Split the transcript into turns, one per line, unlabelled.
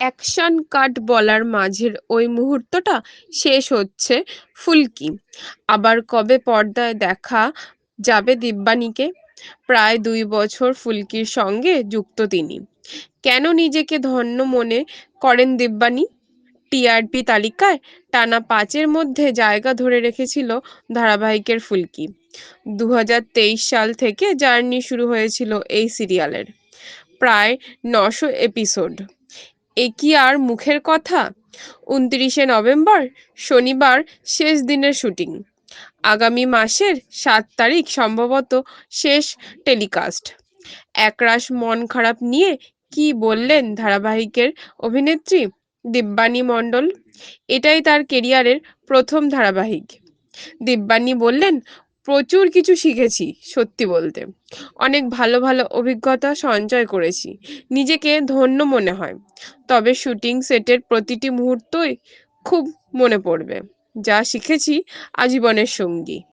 Action cut বলার মাঝের ওই মুহূর্তটা শেষ হচ্ছে ফুলকি। আবার কবে পর্দায় দেখা যাবে দিব্যানীকে? প্রায় দুই বছর ফুলকির সঙ্গে যুক্ত তিনি। কেন নিজেকে ধন্য মনে করেন দিব্যানী? টিআরপি তালিকায় টানা পাঁচের মধ্যে জায়গা ধরে রেখেছিল ধারাবাহিকের ফুলকি। দু হাজার তেইশ সাল থেকে জার্নি শুরু হয়েছিল এই সিরিয়ালের। প্রায় নশো এপিসোড। এ কি আর মুখের কথা? উনত্রিশে নভেম্বর, শনিবার, শেষ দিনের শুটিং। আগামী মাসের সাত তারিখ সম্ভবত শেষ টেলিকাস্ট। একরাশ মন খারাপ নিয়ে কি বললেন ধারাবাহিকের অভিনেত্রী দিব্যানী মণ্ডল? এটাই তার কেরিয়ারের প্রথম ধারাবাহিক। দিব্যানী বললেন প্রচুর কিছু শিখেছি, সত্যি বলতে। অনেক ভালো ভালো অভিজ্ঞতা সঞ্চয় করেছি। নিজেকে ধন্য মনে হয়। তবে শুটিং সেটের প্রতিটি মুহূর্তই খুব মনে পড়বে। যা শিখেছি আজীবনের সঙ্গী।